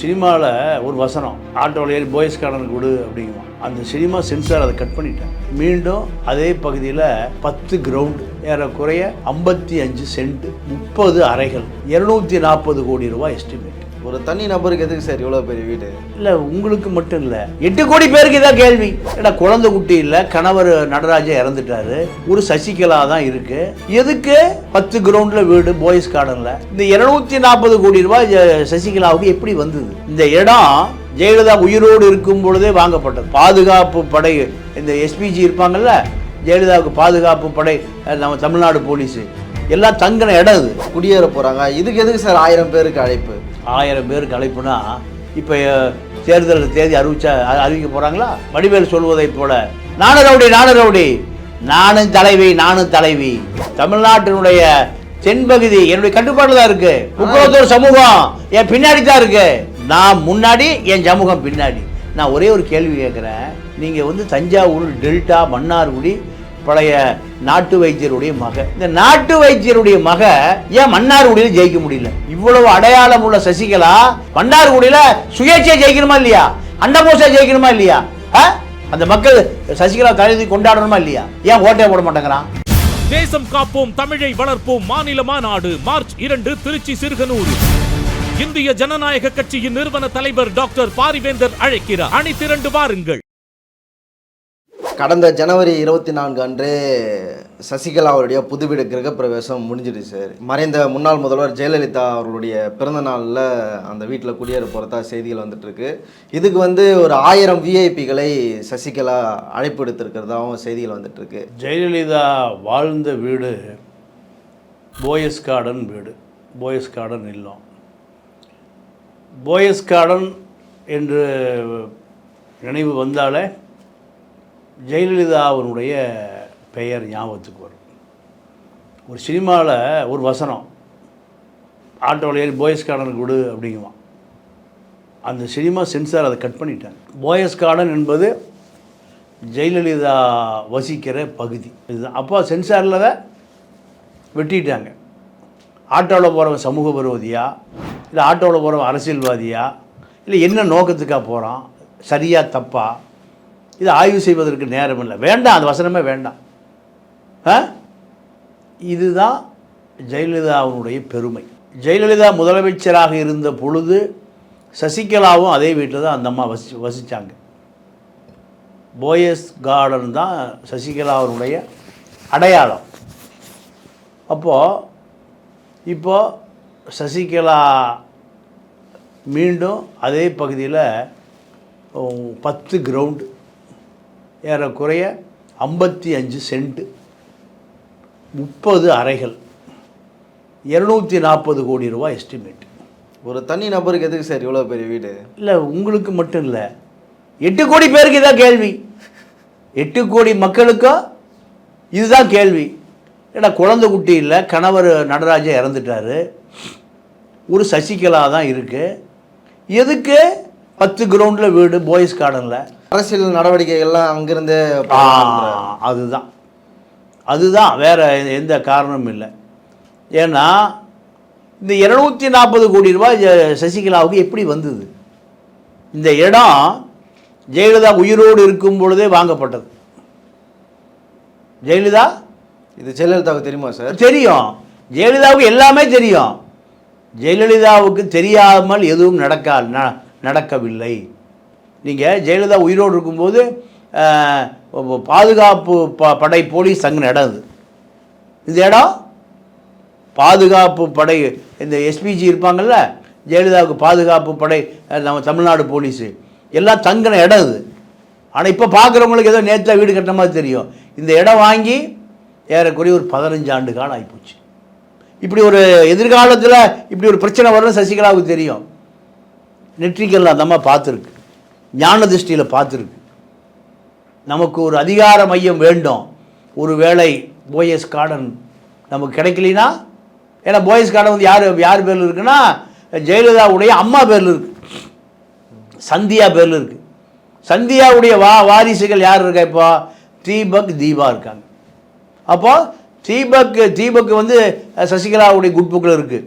சினிமாவில் ஒரு வசனம் ஆட்டோவில் ஏறி போய்ஸ் கார்டன் கொடு அப்படிங்குவான். அந்த சினிமா சென்சார் அதை கட் பண்ணிட்டேன். மீண்டும் அதே பகுதியில் பத்து கிரவுண்டு ஏறக்குறைய ஐம்பத்தி அஞ்சு சென்ட் முப்பது அறைகள் இரநூத்தி நாற்பது கோடி ரூபாய் எஸ்டிமேட் ஒரு தனி நபருக்கு எதுக்கு சார் இவ்வளோ பெரிய வீடு? இல்லை உங்களுக்கு மட்டும் இல்லை. எட்டு கோடி பேருக்கு இதான் கேள்வி. ஏடா குழந்தை குட்டி இல்லை கணவர் நடராஜா இறந்துட்டாரு. ஒரு சசிகலா தான் இருக்கு. எதுக்கு? பத்து கிரவுண்டில் வீடு பாய்ஸ் கார்டனில் இந்த இருநூத்தி நாற்பது கோடி ரூபாய் சசிகலாவுக்கு எப்படி வந்தது? இந்த இடம் ஜெயலலிதா உயிரோடு இருக்கும் பொழுதே வாங்கப்பட்டது. பாதுகாப்பு படை இந்த எஸ்பிஜி இருப்பாங்கல்ல ஜெயலலிதாவுக்கு பாதுகாப்பு படை நம்ம தமிழ்நாடு போலீஸு. எல்லாம் தங்கின இடம் இது. குடியேற போகிறாங்க இதுக்கு எதுக்கு சார் ஆயிரம் பேருக்கு அழைப்பு? ஆயிரம் பேருக்கு அழைப்புனா இப்போ தேர்தல் தேதி அறிவிச்சா அறிவிக்க போகிறாங்களா வடிவேல் சொல்வதைப் போல. நானு ரவுடி நானு ரவுடி. நானும் தலைவி நானும் தலைவி. தமிழ்நாட்டினுடைய தென்பகுதி என்னுடைய கட்டுப்பாடு தான் இருக்கு. முப்பத்தோரு சமூகம் என் பின்னாடி தான் இருக்கு. நான் முன்னாடி என் சமூகம் பின்னாடி. நான் ஒரே ஒரு கேள்வி கேட்குறேன். நீங்கள் வந்து தஞ்சாவூர் டெல்டா மன்னார்குடி பழைய நாட்டு வைத்தியருடைய மக. இந்த நாட்டு வைத்தியருடைய மக ஏன் மன்னார்குடியில் ஜெயிக்க முடியல? இவ்வளவு அடையாளம் உள்ள சசிகலா மன்னார்குடியில சுயேட்சை ஜெயிக்கணுமா இல்லையா? அண்டபோசா ஜெயிக்கணுமா இல்லையா? அந்த மக்கள் சசிகலா தலைவி கொண்டாடணுமா இல்லையா? ஏன் ஓட்டே போட மாட்டேங்கிறான்? தேசம் காப்போம் தமிழை வளர்ப்போம் மாநில மாநாடு மார்ச் இரண்டு திருச்சி சிறுகனூர். இந்திய ஜனநாயக கட்சியின் நிறுவன தலைவர் டாக்டர் பாரிவேந்தர் அழைக்கிறார். அணி திரண்டு வாருங்கள். கடந்த ஜனவரி இருபத்தி நான்கு அன்று சசிகலா அவருடைய புது வீடு கிரகப்பிரவேசம் முடிஞ்சிடுச்சு சார். மறைந்த முன்னாள் முதல்வர் ஜெயலலிதா அவர்களுடைய பிறந்த நாளில் அந்த வீட்டில் குடியேற போகிறதா செய்திகள் வந்துட்டுருக்கு. இதுக்கு வந்து ஒரு ஆயிரம் விஐபிகளை சசிகலா அழைப்பு எடுத்திருக்கிறதாவும் செய்திகள் வந்துட்டுருக்கு. ஜெயலலிதா வாழ்ந்த வீடு போயஸ் கார்டன் வீடு. போயஸ் கார்டன் இல்லம். போயஸ் கார்டன் என்று நினைவு வந்தாலே ஜெயலலிதா அவனுடைய பெயர் ஞாபகத்துக்கு வரும். ஒரு சினிமாவில் ஒரு வசனம் ஆட்டோவில் ஏறி போயஸ் கார்டன் கொடு அப்படிங்குவான். அந்த சினிமா சென்சார் அதை கட் பண்ணிட்டாங்க போயஸ் கார்டன் என்பது ஜெயலலிதா வசிக்கிற பகுதி. இதுதான். அப்போ சென்சாரில் வெட்டிட்டாங்க. ஆட்டோவில் போகிறவன் சமூக விரோதியா? இல்லை ஆட்டோவில் போகிறவன் அரசியல்வாதியா? இல்லை என்ன நோக்கத்துக்காக போகிறான் சரியாக தப்பாக இதை ஆய்வு செய்வதற்கு நேரம் இல்லை வேண்டாம் அந்த வசனமே வேண்டாம். ஆ? இதுதான் ஜெயலலிதாவினுடைய பெருமை. ஜெயலலிதா முதலமைச்சராக இருந்த பொழுது சசிகலாவும் அதே வீட்டில் தான் அந்த அம்மா வசி வசித்தாங்க போயஸ் கார்டன் தான் சசிகலாவுடைய அடையாளம். அப்போது இப்போது சசிகலா மீண்டும் அதே பகுதியில் பத்து கிரவுண்டு ஏறக்குறைய ஐம்பத்தி அஞ்சு சென்ட்டு முப்பது அறைகள். இரநூத்தி நாற்பது கோடி ரூபாய் எஸ்டிமேட் ஒரு தனி நபருக்கு எதுக்கு சார் இவ்வளோ பெரிய வீடு? இல்லை உங்களுக்கு மட்டும் இல்லை. எட்டு கோடி பேருக்கு இதான் கேள்வி. எட்டு கோடி மக்களுக்கும் இதுதான் கேள்வி. ஏடா குழந்தை குட்டி இல்லை கணவர் நடராஜா இறந்துட்டாரு. ஒரு சசிகலா தான் இருக்கு. எதுக்கு? பத்து கிரவுண்டில் வீடு பாய்ஸ் கார்டனில் அரசியல் நடவடிக்கைகள்லாம் அங்கிருந்தே அதுதான். அதுதான் வேற எந்த காரணமும் இல்லை. ஏன்னா இந்த இருநூத்தி நாற்பது கோடி ரூபாய் சசிகலாவுக்கு எப்படி வந்தது? இந்த இடம் ஜெயலலிதா உயிரோடு இருக்கும் பொழுதே வாங்கப்பட்டது. ஜெயலலிதா? இது ஜெயலலிதாவுக்கு தெரியுமா சார்? தெரியும். ஜெயலலிதாவுக்கு எல்லாமே தெரியும். ஜெயலலிதாவுக்கு தெரியாமல் எதுவும் நடக்கா ந- நடக்கவில்லை. நீங்கள் ஜெயலலிதா உயிரோடு இருக்கும்போது பாதுகாப்பு ப படை போலீஸ் தங்கின இடம் இந்த இடம் பாதுகாப்பு படை இந்த எஸ்பிஜி இருப்பாங்கல்ல ஜெயலலிதாவுக்கு பாதுகாப்பு படை நம்ம தமிழ்நாடு போலீஸு எல்லாம் தங்கின இடம் இது. ஆனால் இப்போ பார்க்குறவங்களுக்கு ஏதோ நேற்று வீடு கட்டின மாதிரி தெரியும். இந்த இடம் வாங்கி ஏறக்குறைய ஒரு பதினஞ்சு ஆண்டு காலம் ஆகிப்போச்சு இப்படி ஒரு எதிர்காலத்தில் இப்படி ஒரு பிரச்சனை வரும்னு சசிகலாவுக்கு தெரியும். நெற்றிக்கல் அந்த அம்மா பார்த்துருக்கு. ஞான திருஷ்டியில் பார்த்துருக்கு. நமக்கு ஒரு அதிகார மையம் வேண்டும். ஒரு வேளை போயஸ் கார்டன் நமக்கு கிடைக்கலினா ஏன்னா போயஸ் கார்டன் வந்து யார் யார் பேரில் இருக்குன்னா ஜெயலலிதாவுடைய அம்மா பேரில் இருக்கு. சந்தியா பேரில் இருக்கு. சந்தியாவுடைய வா வாரிசுகள் யார் இருக்கா இப்போ? தீபக் தீபா இருக்காங்க. அப்போ தீபக் தீபக் வந்து சசிகலாவுடைய குட் புக்கில் இருக்குது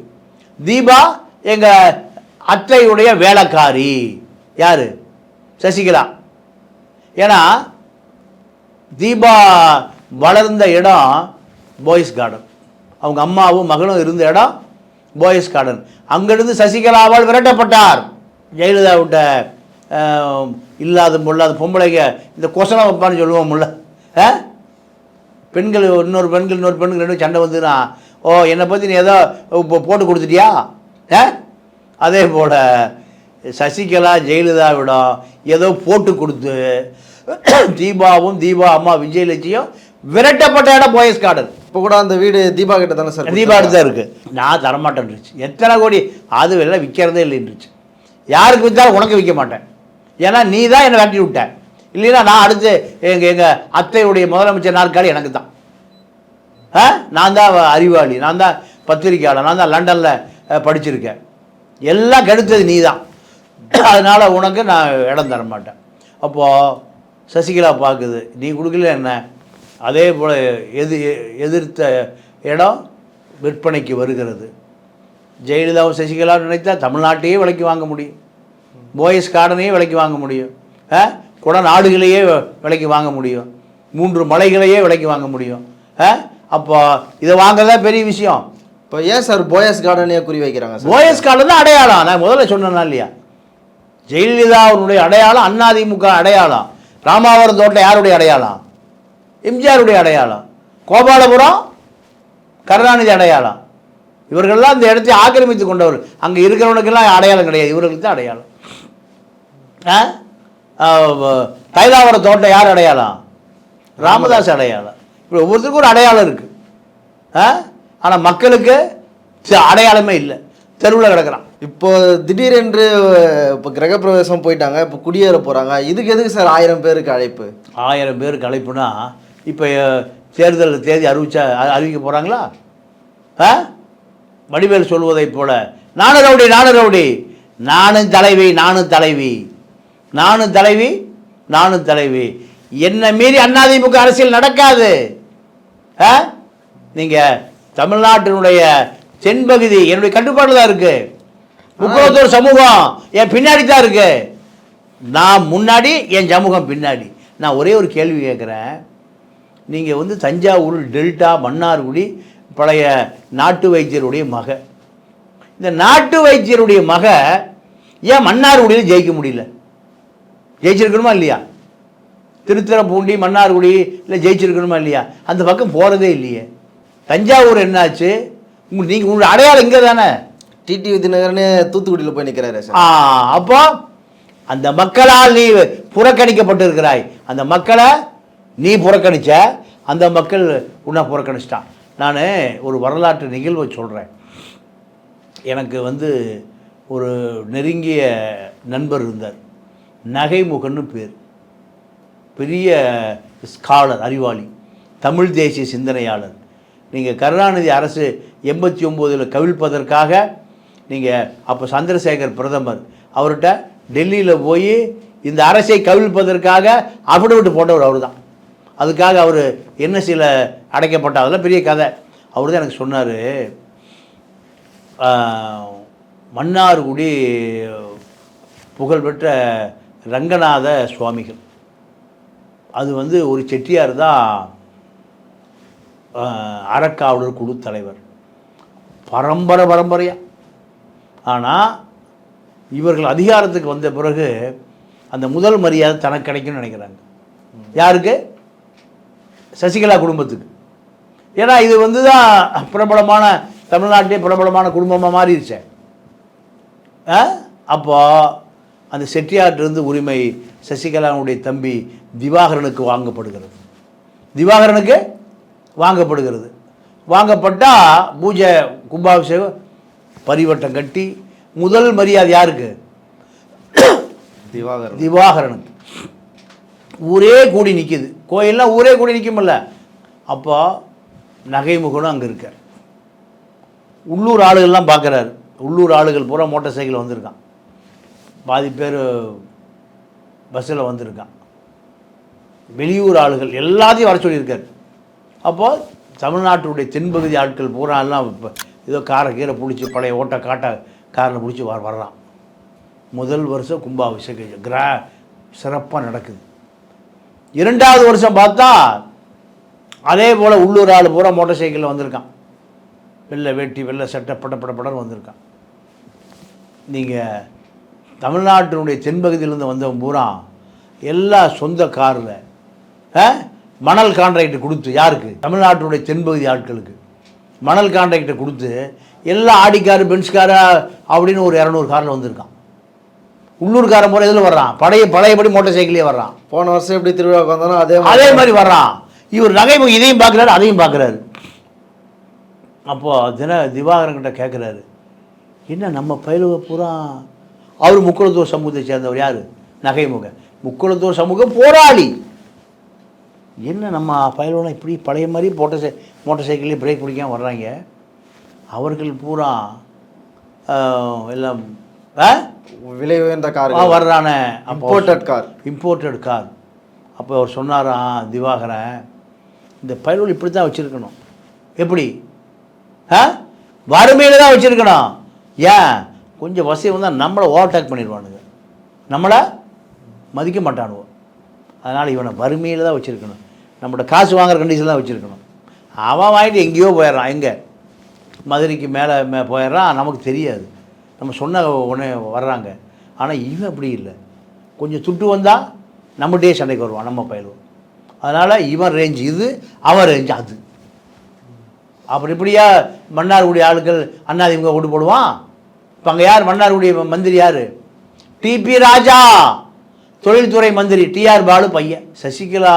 தீபா எங்கள் அத்தையுடைய வேலைக்காரி. யார்? சசிகலா. ஏன்னா தீபா வளர்ந்த இடம் பாய்ஸ் கார்டன் அவங்க அம்மாவும் மகனும் இருந்த இடம் பாய்ஸ் கார்டன் அங்கிருந்து சசிகலாவால் விரட்டப்பட்டார். ஜெயலலிதா விட்ட இல்லாத முல்லாத பொம்பளைங்க இந்த கொசனம் வைப்பான்னு சொல்லுவோம் முல்ல. ஆ? பெண்கள் இன்னொரு பெண்கள் இன்னொரு பெண்கள் ரெண்டு சண்டை வந்துன்னா ஓ என்னை பற்றி நீ ஏதோ இப்போ போட்டு கொடுத்துட்டியா? ஆ? அதே போல் சசிகலா ஜெயலலிதாவிடம் ஏதோ போட்டு கொடுத்து தீபாவும் தீபா அம்மா விஜயலட்சியும் விரட்டப்பட்ட இடம் போயஸ் கார்டன். இப்போ கூட அந்த வீடு தீபா கிட்ட தானே சார் தீபா தான் இருக்குது நான் தரமாட்டேன்ருச்சு. எத்தனை கோடி? அது எல்லாம் விற்கிறதே இல்லைன்றுச்சு யாருக்கு விற்றாலும் உனக்கு விற்க மாட்டேன். ஏன்னா நீ தான் என்னை விரட்டி விட்ட. இல்லைன்னா நான் அடுத்து எங்கள் எங்கள் அத்தையுடைய முதலமைச்சர் நாற்காலி எனக்கு தான். ஆ? நான் தான் அறிவாளி. நான் தான் பத்திரிக்கையாளர் நான் தான் லண்டனில் படிச்சிருக்கேன். எல்லாம் கெடுத்தது நீ தான் அதனால் உனக்கு நான் இடம் தர மாட்டேன் அப்போது சசிகலா பார்க்குது நீ கொடுக்கல என்ன? அதே போல் எது எதிர்த்த இடம் விற்பனைக்கு வருகிறது. ஜெயலலிதாவும் சசிகலா நினைத்தா தமிழ்நாட்டையே விலைக்கு வாங்க முடியும். போயஸ் கார்டனையே விலைக்கு வாங்க முடியும். ஆ? குடநாடுகளையே விலைக்கு வாங்க முடியும். மூன்று மலைகளையே விலைக்கு வாங்க முடியும். ஆ? அப்போ இதை வாங்குறதா பெரிய விஷயம். இப்போ ஏன் சார் போயஸ் கார்டனே குறி வைக்கிறாங்க போயஸ் கார்டன் தான் அடையாளம். நான் முதல்ல சொன்னேன்னா இல்லையா? ஜெயலலிதா அவருடைய அடையாளம் அதிமுக அடையாளம் ராமாவரம் தோட்டம் யாருடைய அடையாளம்? எம்ஜிஆருடைய அடையாளம். கோபாலபுரம் கருணாநிதி அடையாளம். இவர்கள்லாம் இந்த இடத்தை ஆக்கிரமித்து கொண்டவர். அங்கே இருக்கிறவனுக்கெல்லாம் அடையாளம் கிடையாது. இவர்களுக்கு தான் அடையாளம். ஆ? தைலாவரம் தோட்டம் யார் அடையாளம்? ராமதாஸ் அடையாளம். இப்படி ஒவ்வொருத்தருக்கும் ஒரு அடையாளம் இருக்குது ஆ? ஆனால் மக்களுக்கு அடையாளமே இல்லை. தெருவில் கிடக்குறான். இப்போ திடீரென்று இப்போ கிரகப்பிரவேசம் போயிட்டாங்க இப்போ குடியேற போறாங்க. இதுக்கு எதுக்கு சார் ஆயிரம் பேருக்கு அழைப்பு? ஆயிரம் பேருக்கு அழைப்புனா இப்போ தேர்தல் தேதி அறிவிச்சா அறிவிக்க போகிறாங்களா ஆ? வடிவேல் சொல்வதைப் போல நானு ரவுடி நானு ரவுடி நானும் தலைவி நானும் தலைவி நானும் தலைவி நானும் தலைவி. என்னை மீறி அதிமுக அரசியல் நடக்காது. நீங்கள் தமிழ்நாட்டினுடைய தென்பகுதி என்னுடைய கட்டுப்பாடு தான் இருக்குது முக்குளத்தூர் சமூகம் என் பின்னாடி தான் இருக்கு. நான் முன்னாடி என் சமூகம் பின்னாடி. நான் ஒரே ஒரு கேள்வி கேட்குறேன். நீங்கள் வந்து தஞ்சாவூர் டெல்டா மன்னார்குடி பழைய நாட்டு வைத்தியருடைய மக. இந்த நாட்டு வைத்தியருடைய மக ஏன் மன்னார்குடியில் ஜெயிக்க முடியல? ஜெயிச்சிருக்கணுமா இல்லையா? திருத்திரப்பூண்டி மன்னார்குடி இல்லை ஜெயிச்சிருக்கணுமா இல்லையா? அந்த பக்கம் போகிறதே இல்லையே. தஞ்சாவூர் என்னாச்சு? உங்க நீங்கள் உங்களோட அடையாளம் இங்கே தானே? டிடி விதிநகர்னு தூத்துக்குடியில் போய் நிற்கிறாரு ஆ அப்போ அந்த மக்களால் நீ புறக்கணிக்கப்பட்டிருக்கிறாய். அந்த மக்களை நீ புறக்கணிச்ச அந்த மக்கள் உன்னை புறக்கணிச்சிட்டான். நான் ஒரு வரலாற்று நிகழ்வை சொல்கிறேன் எனக்கு வந்து ஒரு நெருங்கிய நண்பர் இருந்தார். நகைமுகன்னு பேர். பெரிய ஸ்காலர் அறிவாளி. தமிழ் தேசிய சிந்தனையாளர். நீங்கள் கருணாநிதி அரசு எண்பத்தி ஒம்போதில் கவிழ்ப்பதற்காக நீங்கள் அப்போ சந்திரசேகர் பிரதமர் அவர்கிட்ட டெல்லியில் போய் இந்த அரசை கவிழ்ப்பதற்காக அஃபிடவிட் போட்டவர் அவர் தான் அதுக்காக அவர் என்ன சில அடைக்கப்பட்ட அதெல்லாம் பெரிய கதை. அவர் தான் எனக்கு சொன்னார் மன்னார்குடி புகழ்பெற்ற ரங்கநாத சுவாமிகள். அது வந்து ஒரு செட்டியார் தான் அறக்காவலர் குழு தலைவர். பரம்பரை பரம்பரையாக ஆனால் இவர்கள் அதிகாரத்துக்கு வந்த பிறகு அந்த முதல் மரியாதை தனக்கு கிடைக்கும்னு நினைக்கிறாங்க. யாருக்கு? சசிகலா குடும்பத்துக்கு. ஏன்னா இது வந்து தான் பிரபலமான தமிழ்நாட்டிலே பிரபலமான குடும்பமாக மாறிடுச்சே. ஆ? அப்போ அந்த செட்டியார்ட்டிருந்து உரிமை சசிகலாவுடைய தம்பி திவாகரனுக்கு வாங்கப்படுகிறது. திவாகரனுக்கு? வாங்கப்படுகிறது. வாங்கப்பட்டால் பூஜை கும்பாபிஷேகம் பரிவட்டம் கட்டி முதல் மரியாதை யாருக்கு? திவாகர் திவாகரனுக்கு. ஊரே கூடி நிற்கிது கோயில்லாம் ஊரே கூடி நிற்குமில்ல அப்போ நகைமுகனும் அங்கே இருக்கார். உள்ளூர் ஆளுகள்லாம் பார்க்குறாரு. உள்ளூர் ஆளுகள் பூரா மோட்டார் சைக்கிள் வந்திருக்கான். பாதி பேர் பஸ்ஸில் வந்திருக்கான். வெளியூர் ஆளுகள் எல்லாத்தையும் வர சொல்லியிருக்காரு. அப்போது தமிழ்நாட்டுடைய தென்பகுதி ஆட்கள் பூரா எல்லாம் இப்போ ஏதோ காரை கீரை பிடிச்சி பழைய ஓட்ட காட்டை காரில் பிடிச்சி வர வர்றான் முதல் வருஷம் கும்பாபிஷேகம். கிரா சிறப்பாக நடக்குது. இரண்டாவது வருஷம் பார்த்தா அதே போல் உள்ளூர் ஆள் பூரா மோட்டர் சைக்கிளில் வந்திருக்கான். வெள்ளை வேட்டி வெள்ளை சட்டை பட பட வந்திருக்கான். நீங்கள் தமிழ்நாட்டினுடைய தென்பகுதியிலேருந்து வந்தவன் பூரா எல்லா சொந்த காரில் மணல் கான்ட்ராக்ட் கொடுத்து யாருக்கு? தமிழ்நாட்டினுடைய தென்பகுதி ஆட்களுக்கு. மணல் கான்ட்ராக்டை கொடுத்து எல்லா ஆடி காரு பென்ஸ் காரு அப்படின்னு ஒரு இரநூறு காரில் வந்திருக்கான். உள்ளூர்காரன் போல இதில் வர்றான்? பழைய பழையபடி மோட்டார் சைக்கிளே வர்றான். போன வருஷம் எப்படி திருவிழாவுக்கு வந்தாலும் அதே அதே மாதிரி வர்றான். இவர் நகை இதையும் பார்க்குறாரு அதையும் பார்க்குறாரு. அப்போது தின திவாகரன்கிட்ட கேட்குறாரு என்ன நம்ம பயிலுவ பூரா? அவர் முக்குளத்தூர் சமூகத்தை சேர்ந்தவர் யார்? நகைமுக. முக்குளத்தூர் சமூகம் போராளி. என்ன நம்ம பயிலுவனா இப்படி பழைய மாதிரி மோட்டார் சை மோட்டார் சைக்கிள்லேயே பிரேக் பிடிக்காம வர்றாங்க? அவர்கள் பூரா எல்லாம் விலை உயர்ந்த கார் வர்றானே. இம்போர்ட்டட் கார் இம்போர்ட்டட் கார் அப்போ அவர் சொன்னாராம் திவாகரன் இந்த பயலுள் இப்படி தான் வச்சுருக்கணும். எப்படி? ஆ? வறுமையில் தான் வச்சுருக்கணும். ஏன்? கொஞ்சம் வசதி வந்தால் நம்மளை ஓவர்டேக் பண்ணிடுவானுங்க. நம்மளை மதிக்க மாட்டானுவோ. அதனால் இவனை வறுமையில் தான் வச்சுருக்கணும். நம்மளோட காசு வாங்குற கண்டிஷன் தான் வச்சுருக்கணும். அவன் வாங்கிட்டு எங்கேயோ போயிடுறான். எங்கே? மதுரைக்கு மேலே மே போயிடுறான். நமக்கு தெரியாது. நம்ம சொன்ன உடனே வர்றாங்க. ஆனால் இவன் அப்படி இல்லை. கொஞ்சம் துட்டு வந்தால் நம்மகிட்டே சண்டைக்கு வருவான். நம்ம பயிலுவோம் அதனால் இவன் ரேஞ்ச் இது அவன் ரேஞ்ச் அது. அப்புறம் இப்படியா மன்னார்குடி அண்ணா அண்ணாதிமுக ஓட்டு போடுவான்? இப்போ அங்கே யார்? மன்னார்குடி மந்திரி யார்? டிபி ராஜா! தொழில்துறை மந்திரி டிஆர் பாலு பையன். சசிகலா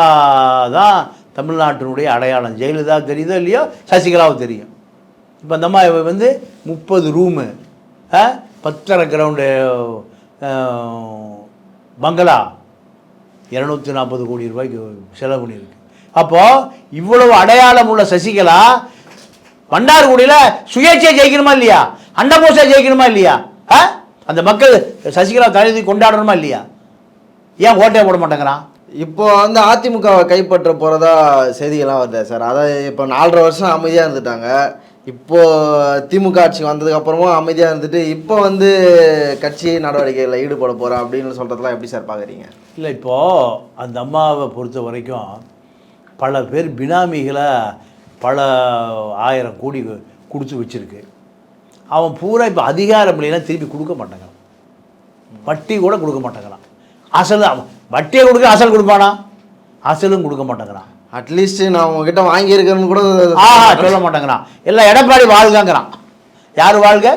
தான் தமிழ்நாட்டினுடைய அடையாளம். ஜெயலலிதா தெரியுதோ இல்லையோ? சசிகலாவும் தெரியும். இப்போ அந்த அம்மா இவ வந்து முப்பது ரூமு. பத்தரை கிரவுண்டு பங்களா. இரநூத்தி நாற்பது கோடி ரூபாய்க்கு செலவு பண்ணியிருக்கு. அப்போது இவ்வளவு அடையாளம் உள்ள சசிகலா பண்டார்குடியில் சுயேட்சை ஜெயிக்கணுமா இல்லையா? அண்டபோசா ஜெயிக்கணுமா இல்லையா? ஆ? அந்த மக்கள் சசிகலா தலைவி கொண்டாடணுமா இல்லையா? ஏன் ஓட்டே போட மாட்டேங்கிறான்? இப்போ வந்து அதிமுகவை கைப்பற்ற போறதா செய்திகள்லாம் வருது சார்? அதாவது இப்போ நாலரை வருஷம் அமைதியா இருந்துட்டாங்க. இப்போ திமுக ஆட்சிக்கு வந்ததுக்கு அப்புறமும் அமைதியா இருந்துட்டு இப்போ வந்து கட்சி நடவடிக்கைகளில் ஈடுபட போறேன் அப்படின்னு சொல்றதெல்லாம் எப்படி சார் பாக்குறீங்க? இல்லை இப்போது அந்த அம்மாவை பொறுத்த வரைக்கும் பல பேர் பினாமிகளை பல ஆயிரம் கோடி கொடுத்து வச்சிருக்கு. அவன் பூரா இப்போ அதிகாரம் இல்லைன்னா திருப்பி கொடுக்க மாட்டாங்களாம் வட்டி கூட கொடுக்க மாட்டாங்களாம் அசல் வட்டியை கொடுக்க அசல் கொடுப்பானா? அசலும் கொடுக்க மாட்டேங்கிறான். அட்லீஸ்ட் நான் உங்ககிட்ட வாங்கியிருக்கேன்னு கூட ஆஹா சொல்ல மாட்டேங்கிறான். எல்லாம் எடப்பாடி வாழ்கங்கிறான். யார் வாழ்க?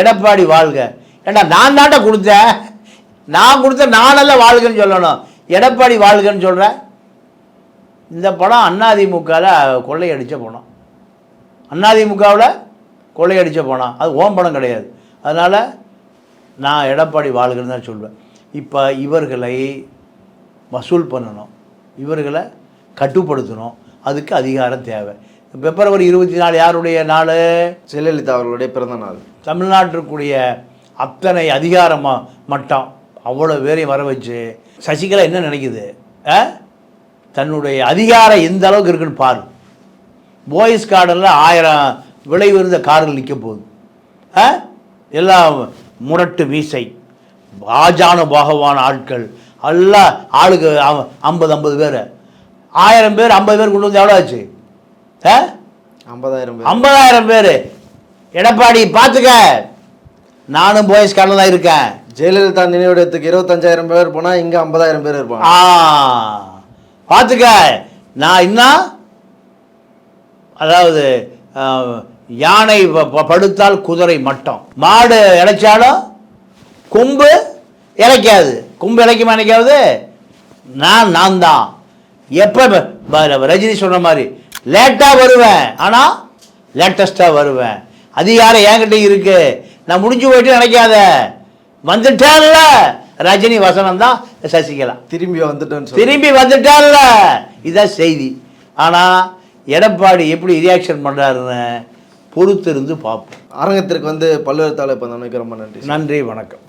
எடப்பாடி வாழ்க. ஏண்டா நான் தாண்டா கொடுத்தேன் நான் கொடுத்த நானெல்லாம் வாழ்கன்னு சொல்லணும். எடப்பாடி வாழ்கன்னு சொல்கிறேன் இந்த படம் அதிமுகவில் கொள்ளையடிச்ச படம். அதிமுகவில் கொள்ளையடிச்ச படம். அது ஓம் படம் கிடையாது. அதனால் நான் எடப்பாடி வாழ்கன்னு தான் சொல்வேன். இப்போ இவர்களை வசூல் பண்ணணும். இவர்களை கட்டுப்படுத்தணும். அதுக்கு அதிகாரம் தேவை. பிப்ரவரி இருபத்தி நாலு யாருடைய நாள்? ஜெயலலிதா அவர்களுடைய பிறந்த நாள். தமிழ்நாட்டிற்குரிய அத்தனை அதிகார ம- மட்டம் அவ்வளோ பேரையும் வர வச்சு சசிகலா என்ன நினைக்குது? தன்னுடைய அதிகாரம் எந்த அளவுக்கு இருக்குன்னு பாரு. போய்ஸ் கார்டனில் ஆயிரம் விலை உயர்ந்த கார்கள் நிற்க போகுது? எல்லாம் முரட்டு மீசை. ஆஜான பாகவான ஆட்கள். எல்லாம் ஆளுக்கு ஐம்பது ஐம்பது பேர். ஆயிரம் பேர் ஐம்பது பேர் கொண்டு வந்து எவ்வளோ ஆச்சு? ஆ? ஐம்பதாயிரம் ஐம்பதாயிரம் பேர். எடப்பாடி பார்த்துக்க. நானும் போயஸ் கார்டில் தான் இருக்கேன். ஜெயலலிதா நினைவிடத்துக்கு இருபத்தஞ்சாயிரம் பேர் போனா இங்க ஐம்பதாயிரம் பேர் இருப்பாங்க. ஆ. பார்த்துக்க. நான் இன்னும் அதாவது யானை படுத்தால் குதிரை மட்டம். மாடு இளைச்சாலும் கொம்பு இளைக்காது கொம்பு இளைக்குமா இணைக்காது நான் நான் தான். எப்போ ரஜினி சொன்ன மாதிரி லேட்டாக வருவேன். ஆனால் லேட்டஸ்ட்டாக வருவேன். அதிகாரம் என்கிட்ட இருக்கு. நான் முடிஞ்சு போயிட்டு நினைக்காத. வந்துட்டேன்ல. ரஜினி வசனம் தான் சசிகலா. திரும்பி வந்துட்டேன்னு சொல்லி. திரும்பி வந்துட்டான்ல. இதான் செய்தி. ஆனால் எடப்பாடி எப்படி ரியாக்ஷன் பண்ணுறாருன்னு பொறுத்திருந்து பார்ப்போம். அரங்கத்திற்கு வந்து பல்வேறு தலைப்பு ரொம்ப நன்றி நன்றி வணக்கம்.